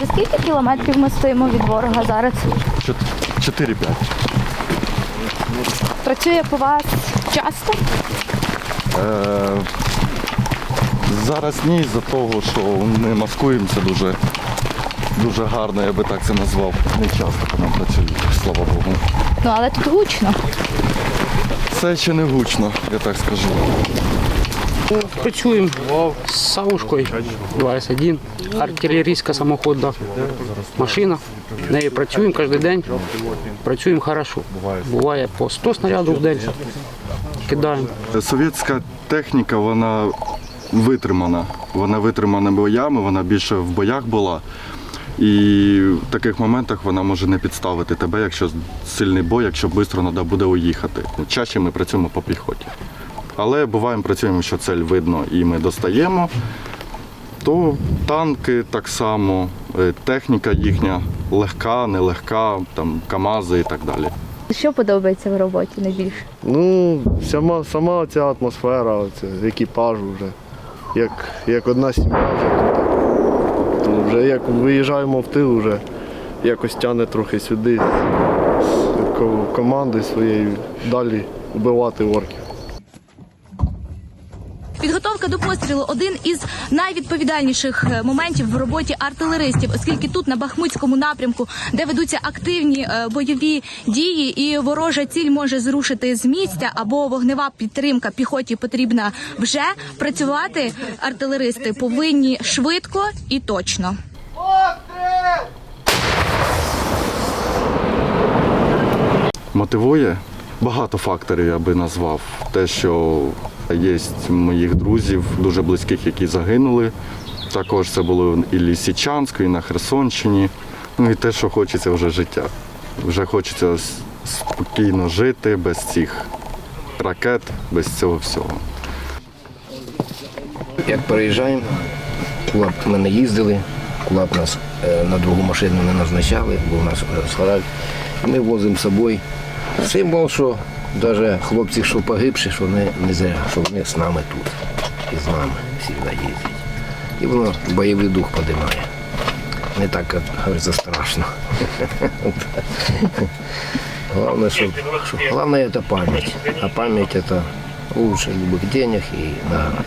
За скільки кілометрів ми стоїмо від ворога зараз? 4-5. Працює по вас часто? Е, зараз ні, з-за того, що ми маскуємося дуже, дуже гарно, я би так це назвав. Не часто по нам працюють, слава Богу. Ну але тут гучно. Це ще не гучно, я так скажу. Працюємо з Савушкою 21, артилерійська самоходна машина. Нею працюємо кожен день. Працюємо хорошо. Буває по 100 снарядів в день. Кидаємо. Совєтська техніка, вона витримана. Вона витримана боями, вона більше в боях була. І в таких моментах вона може не підставити тебе, якщо сильний бой, якщо швидко треба буде уїхати. Чаще ми працюємо по піхоті. Але буває, працюємо, що цель видно і ми достаємо. То танки так само, е, техніка їхня легка, нелегка, там КАМАЗи і так далі. Що подобається в роботі найбільше? Ну, сама, сама ця атмосфера, оце, екіпажу вже. Як, як одна сім'я вже тут. Вже як виїжджаємо в тил, вже якось тягне трохи сюди з ко- командою своєю далі вбивати орків. Підготовка до пострілу один із найвідповідальніших е, моментів в роботі артилеристів, оскільки тут на Бахмутському напрямку, де ведуться активні е, бойові дії, і ворожа ціль може зрушити з місця або вогнева підтримка піхоті потрібна вже працювати. Артилеристи повинні швидко і точно. Мотивує багато факторів, я би назвав. Те, що є моїх друзів, дуже близьких, які загинули. Також це було і Лісічанську, і на Херсонщині. Ну і те, що хочеться вже життя. Вже хочеться спокійно жити без цих ракет, без цього всього. Як переїжджаємо, б ми не їздили, б нас е, на другу машину не назначали, бо у нас е. Ми возимо з собою символ, що навіть хлопці, що погибші, що вони не зря, що вони з нами тут і з нами завжди їздять. І воно бойовий дух підіймає. Не так, як говориться, страшно. Главное, что, что- главное это память. А память это лучше любых денег и наград.